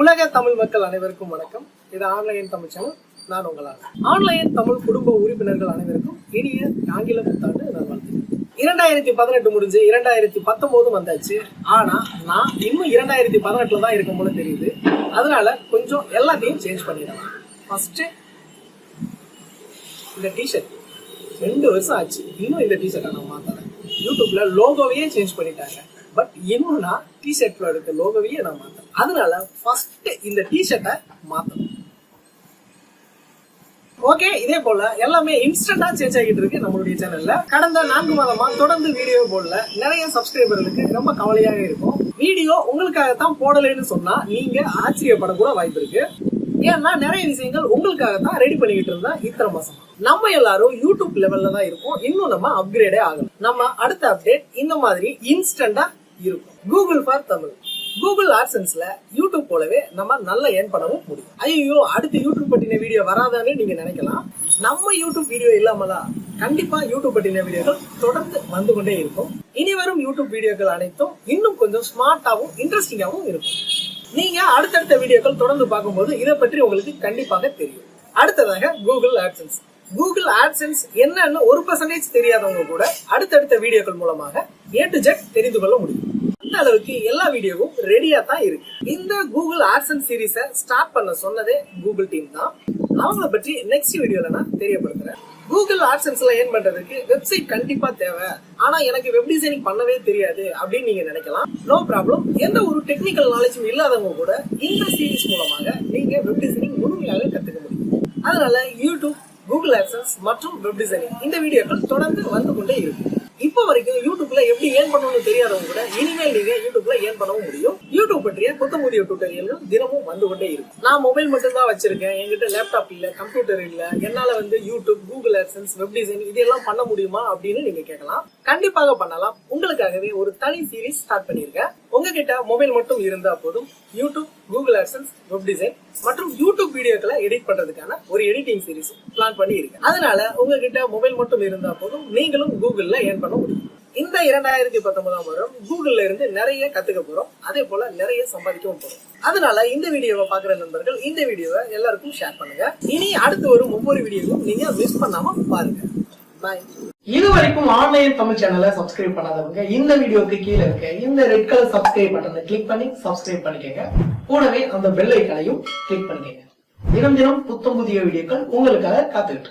உலக தமிழ் மக்கள் அனைவருக்கும் வணக்கம். இது ஆன்லைன் தமிழ் சேனல். நான் உங்களால். ஆன்லைன் தமிழ் குடும்ப உறுப்பினர்கள் அனைவருக்கும் இனிய ஆங்கில புத்தாண்டு நல்வாழ்த்துக்கள். இரண்டாயிரத்தி பதினெட்டு முடிஞ்சு இரண்டாயிரத்தி பத்தொன்பதும் வந்தாச்சு. ஆனா நான் இன்னும் இரண்டாயிரத்தி பதினெட்டுல தான் இருக்கும் போல தெரியுது. அதனால கொஞ்சம் எல்லாத்தையும் சேஞ்ச் பண்ணிடலாம். ஃபர்ஸ்ட் இந்த டிஷர்ட் ரெண்டு வருஷம் ஆச்சு. இன்னும் இந்த டிஷர்ட்டை நான் மாத்தல. யூடியூப்ல லோகோவையே சேஞ்ச் பண்ணிட்டாங்க. பட் இன்னும் டிஷர்ட்ல இருக்க லோகோவையே நான் மாத்தேன் அதனால ஃபர்ஸ்ட் இந்த டிஷர்ட்டை மாத்தணும். ஓகே இதே போல எல்லாமே இன்ஸ்டன்டா சேஞ்ச் ஆகிட்டு இருக்கு நம்மளுடைய சேனல்ல கடந்த நான்கு மாதமா தொடர்ந்து வீடியோ போடல. நிறைய சப்ஸ்கிரைபர்களுக்கு ரொம்ப கவலையாக இருக்கும். வீடியோ உங்களுக்காகத்தான் போடலைன்னு சொன்னா நீங்க ஆச்சரியப்பட கூட வாய்ப்பு இருக்கு. ஏன்னா நிறைய விஷயங்கள் உங்களுக்காக தான் ரெடி பண்ணிக்கிட்டு இருந்தா இத்தனை மாசம். நம்ம எல்லாரும் யூடியூப் லெவல்ல தான் இருக்கோம். இன்னும் நம்ம அப்கிரேடே ஆகணும். நம்ம அடுத்த அப்டேட் இந்த மாதிரி இன்ஸ்டன்டா இருக்கும். Google for Tamil. கூகுள் ஆட்சன்ஸ்ல யூடியூப் போலவே நம்ம நல்ல ஏர்ன் பண்ணவும் முடியும். ஐயோ அடுத்து யூடியூப் பற்றின வீடியோ வராதான்னு நீங்க நினைக்கலாம். நம்ம யூடியூப் வீடியோ இல்லாமலா கண்டிப்பா யூடியூப் பற்றின வீடியோக்கள் தொடர்ந்து வந்து கொண்டே இருக்கும். இனி வரும் யூடியூப் வீடியோக்கள் அனைத்தும் இன்னும் கொஞ்சம் ஸ்மார்ட்டாகவும் இன்ட்ரெஸ்டிங்காகவும் இருக்கும். நீங்க அடுத்தடுத்த வீடியோக்கள் தொடர்ந்து பார்க்கும்போது இதை பற்றி உங்களுக்கு கண்டிப்பாக தெரியும். அடுத்ததாக கூகுள் ஆட்சன்ஸ் கூகுள் ஆட்சன்ஸ் என்னன்னு ஒரு பர்சன்டேஜ் தெரியாதவங்க கூட அடுத்தடுத்த வீடியோக்கள் மூலமாக ஏ டு ஜெட் தெரிந்து கொள்ள முடியும். அந்த அளவுக்கு எல்லா வீடியோவும் ரெடியா தான் இருக்கு. இந்த கூகுள் ஆட்சன்ஸ் சீரீஸை ஸ்டார்ட் பண்ண சொன்னதே கூகுள் டீம் தான். அவங்கள பற்றி நெக்ஸ்ட் வீடியோல நான் தெரியப்படுத்துறேன். கூகுள் ஆட்சன்ஸ்ல ஏன் பண்றதுக்கு வெப்சைட் கண்டிப்பா தேவை. ஆனா எனக்கு வெப் டிசைனிங் பண்ணவே தெரியாது அப்படின்னு நீங்க நினைக்கலாம். நோ ப்ராப்ளம் எந்த ஒரு டெக்னிக்கல் நாலேஜும் இல்லாதவங்க கூட இந்த சீரிஸ் மூலமாக நீங்க வெப் டிசைனிங் முழுமையாக கத்துக்க முடியும். அதனால யூடியூப் கூகுள் ஆக்சன்ஸ் மற்றும் வெப் டிசைனிங் இந்த வீடியோக்கள் தொடர்ந்து வந்து கொண்டே இருக்கும். இப்போ வரைக்கும் யூடியூப்ல எப்படி ஏன் பண்ணணும்னு தெரியாதவங்க கூட இனிமேல் நீங்க யூடியூப்ல ஏன் பண்ணவும் முடியும்? யூடியூப் பற்றிய புத்தமுதிய டியூட்டோரியல்கள் தினமும் வந்து கொண்டே இருக்கும். நான் மொபைல் மட்டும் தான் வச்சிருக்கேன். என்கிட்ட லேப்டாப் இல்ல கம்ப்யூட்டர் இல்ல. என்னால வந்து YouTube Google AdSense web design இதெல்லாம் பண்ண முடியுமா அப்படின்னு நீங்க கேட்கலாம். கண்டிப்பாக பண்ணலாம். உங்களுக்காகவே ஒரு தனி சீரிஸ் ஸ்டார்ட் பண்ணியிருக்கேன். உங்ககிட்ட மொபைல் மட்டும் இருந்தா போதும். YouTube Google AdSense web design மற்றும் யூடியூப் வீடியோக்களை எடிட் பண்றதுக்கான ஒரு எடிட்டிங் சீரீஸ் பிளான் பண்ணி இருக்கேன் அதனால உங்ககிட்ட மொபைல் மட்டும் இருந்தா போதும். நீங்களும் கூகுள்ல ஏர்ன் பண்ண முடியும். இந்த இரண்டாயிரத்தி பத்தொன்பதாம் வருடம் கூகுள்ல இருந்து நிறைய கத்துக்க போறோம். அதே போல நிறைய சம்பாதிக்கவும் போறோம். அதனால இந்த வீடியோவை பாக்குற நண்பர்கள் இந்த வீடியோவை எல்லாருக்கும் ஷேர் பண்ணுங்க. இனி அடுத்து வரும் ஒவ்வொரு வீடியோவும் நீங்க மிஸ் பண்ணாம பாருங்க. பாய் இது வரைக்கும் ஆன்லைன் தமிழ் சேனலை சப்ஸ்கிரைப் பண்ணாதவங்க இந்த வீடியோக்கு கீழே இருக்க இந்த ரெட் கலர் சப்ஸ்கிரைப் பட்டனை கிளிக் பண்ணி சப்ஸ்கிரைப் பண்ணிக்கங்க. கூடவே அந்த பெல் ஐக்கனையும் கிளிக் பண்ணிக்கங்க. தினம் தினம் புத்தம் புதிய வீடியோக்கள் உங்களுக்காக காத்துக்கிட்டு